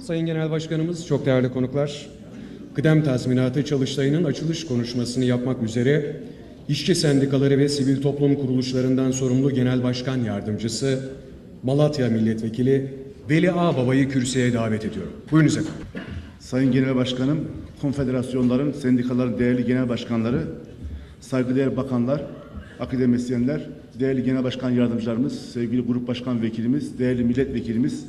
Sayın Genel Başkanımız, çok değerli konuklar, kıdem tazminatı çalıştayının açılış konuşmasını yapmak üzere işçi sendikaları ve sivil toplum kuruluşlarından sorumlu Genel Başkan Yardımcısı Malatya Milletvekili Veli Ağbaba'yı kürsüye davet ediyorum. Buyurunuz efendim. Sayın Genel Başkanım, konfederasyonların, sendikaların değerli genel başkanları, saygıdeğer bakanlar, akademisyenler, değerli genel başkan yardımcılarımız, sevgili grup başkan vekilimiz, değerli milletvekilimiz,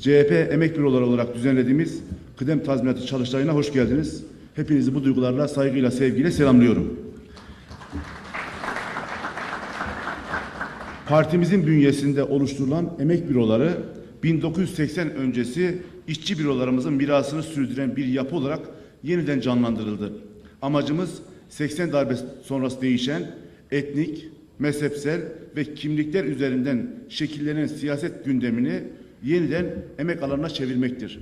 CHP emek büroları olarak düzenlediğimiz kıdem tazminatı çalıştayına hoş geldiniz. Hepinizi bu duygularla, saygıyla, sevgiyle selamlıyorum. Partimizin bünyesinde oluşturulan emek büroları 1980 öncesi işçi bürolarımızın mirasını sürdüren bir yapı olarak yeniden canlandırıldı. Amacımız 80 darbe sonrası değişen etnik, mezhepsel ve kimlikler üzerinden şekillenen siyaset gündemini yeniden emek alanına çevirmektir.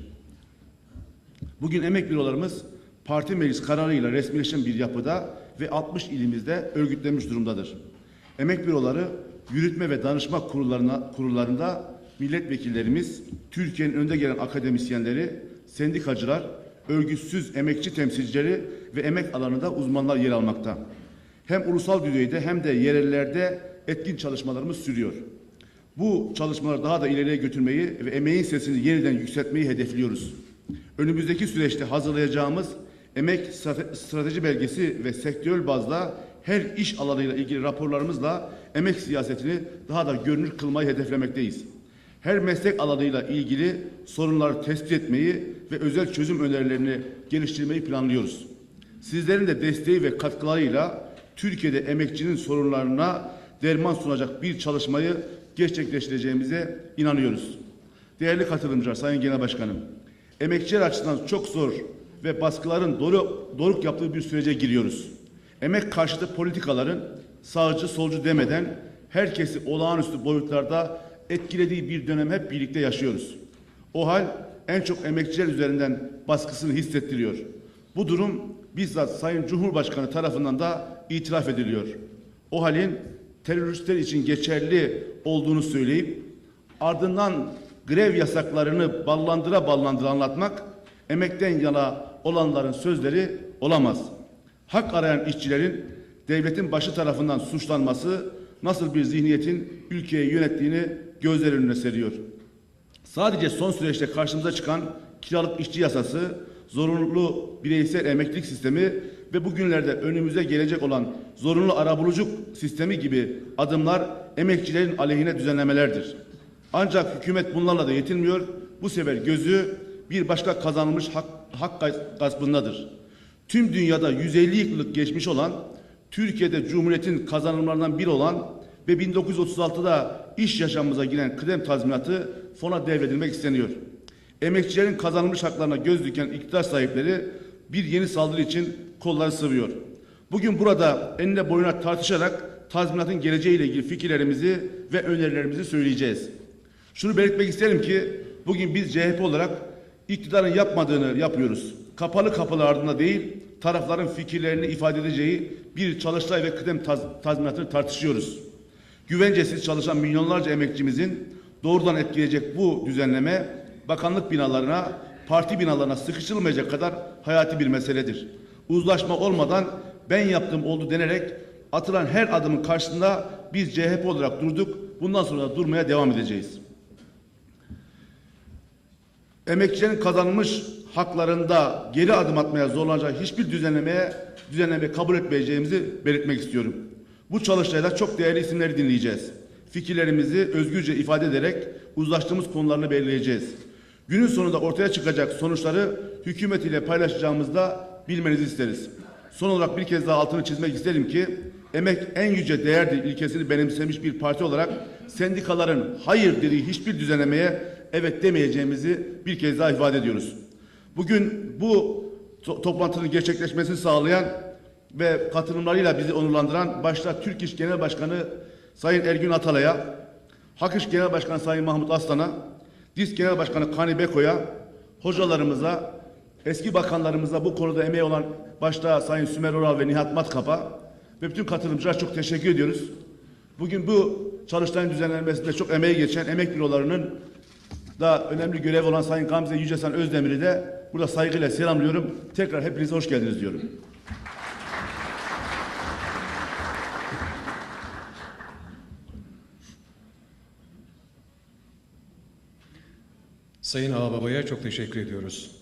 Bugün emek bürolarımız parti meclis kararıyla resmileşen bir yapıda ve 60 ilimizde örgütlenmiş durumdadır. Emek büroları yürütme ve danışma kurullarına, kurullarında milletvekillerimiz, Türkiye'nin önde gelen akademisyenleri, sendikacılar, örgütsüz emekçi temsilcileri ve emek alanında uzmanlar yer almakta. Hem ulusal düzeyde hem de yerellerde etkin çalışmalarımız sürüyor. Bu çalışmaları daha da ileriye götürmeyi ve emeğin sesini yeniden yükseltmeyi hedefliyoruz. Önümüzdeki süreçte hazırlayacağımız emek strate- strateji belgesi ve sektörel bazda her iş alanıyla ilgili raporlarımızla emek siyasetini daha da görünür kılmayı hedeflemekteyiz. Her meslek alanıyla ilgili sorunları tespit etmeyi ve özel çözüm önerilerini geliştirmeyi planlıyoruz. Sizlerin de desteği ve katkılarıyla Türkiye'de emekçinin sorunlarına derman sunacak bir çalışmayı gerçekleştireceğimize inanıyoruz. Değerli katılımcılar, Sayın Genel Başkanım, emekçiler açısından çok zor ve baskıların doğru, doruk yaptığı bir sürece giriyoruz. Emek karşıtı politikaların sağcı solcu demeden herkesi olağanüstü boyutlarda etkilediği bir dönem hep birlikte yaşıyoruz. O hal en çok emekçiler üzerinden baskısını hissettiriyor. Bu durum bizzat Sayın Cumhurbaşkanı tarafından da itiraf ediliyor. O halin teröristler için geçerli olduğunu söyleyip ardından grev yasaklarını ballandıra ballandıra anlatmak emekten yana olanların sözleri olamaz. Hak arayan işçilerin devletin başı tarafından suçlanması nasıl bir zihniyetin ülkeyi yönettiğini gözler önüne seriyor. Sadece son süreçte karşımıza çıkan kiralık işçi yasası, zorunlu bireysel emeklilik sistemi ve bugünlerde önümüze gelecek olan zorunlu arabuluculuk sistemi gibi adımlar emekçilerin aleyhine düzenlemelerdir. Ancak hükümet bunlarla da yetinmiyor. Bu sefer gözü bir başka kazanılmış hak, hak gaspındadır. Tüm dünyada 150 yıllık geçmiş olan, Türkiye'de Cumhuriyet'in kazanımlarından biri olan ve 1936'da iş yaşamımıza giren kıdem tazminatı fona devredilmek isteniyor. Emekçilerin kazanılmış haklarına göz diken iktidar sahipleri bir yeni saldırı için kolları sıvıyor. Bugün burada enine boyuna tartışarak tazminatın geleceğiyle ilgili fikirlerimizi ve önerilerimizi söyleyeceğiz. Şunu belirtmek isterim ki bugün biz CHP olarak iktidarın yapmadığını yapıyoruz. Kapalı kapılar ardında değil, tarafların fikirlerini ifade edeceği bir çalıştay ve kıdem taz- tazminatını tartışıyoruz. Güvencesiz çalışan milyonlarca emekçimizin doğrudan etkileyecek bu düzenleme bakanlık binalarına, parti binalarına sıkıştırılmayacak kadar hayati bir meseledir. Uzlaşma olmadan ben yaptım oldu denerek atılan her adımın karşısında biz CHP olarak durduk. Bundan sonra da durmaya devam edeceğiz. Emekçilerin kazanmış haklarında geri adım atmaya zorlanacağı hiçbir düzenlemeye düzenleme kabul etmeyeceğimizi belirtmek istiyorum. Bu çalıştayda çok değerli isimleri dinleyeceğiz. Fikirlerimizi özgürce ifade ederek uzlaştığımız konularını belirleyeceğiz. Günün sonunda ortaya çıkacak sonuçları hükümet ile paylaşacağımızda bilmenizi isteriz. Son olarak bir kez daha altını çizmek isterim ki emek en yüce değerdir ilkesini benimsemiş bir parti olarak sendikaların hayır dediği hiçbir düzenlemeye evet demeyeceğimizi bir kez daha ifade ediyoruz. Bugün bu to- toplantının gerçekleşmesini sağlayan ve katılımlarıyla bizi onurlandıran başta Türk İş Genel Başkanı Sayın Ergün Atalay'a, Hak İş Genel Başkanı Sayın Mahmut Aslan'a, DİS Genel Başkanı Kani Beko'ya, hocalarımıza, eski bakanlarımıza bu konuda emeği olan başta Sayın Sümer Oral ve Nihat Matkap'a ve bütün katılımcılara çok teşekkür ediyoruz. Bugün bu çalıştayın düzenlenmesinde çok emeği geçen emek bürolarının da önemli görev olan Sayın Gamze Yücesan Özdemir'i de burada saygıyla selamlıyorum. Tekrar hepinize hoş geldiniz diyorum. Sayın Ağbaba'ya çok teşekkür ediyoruz.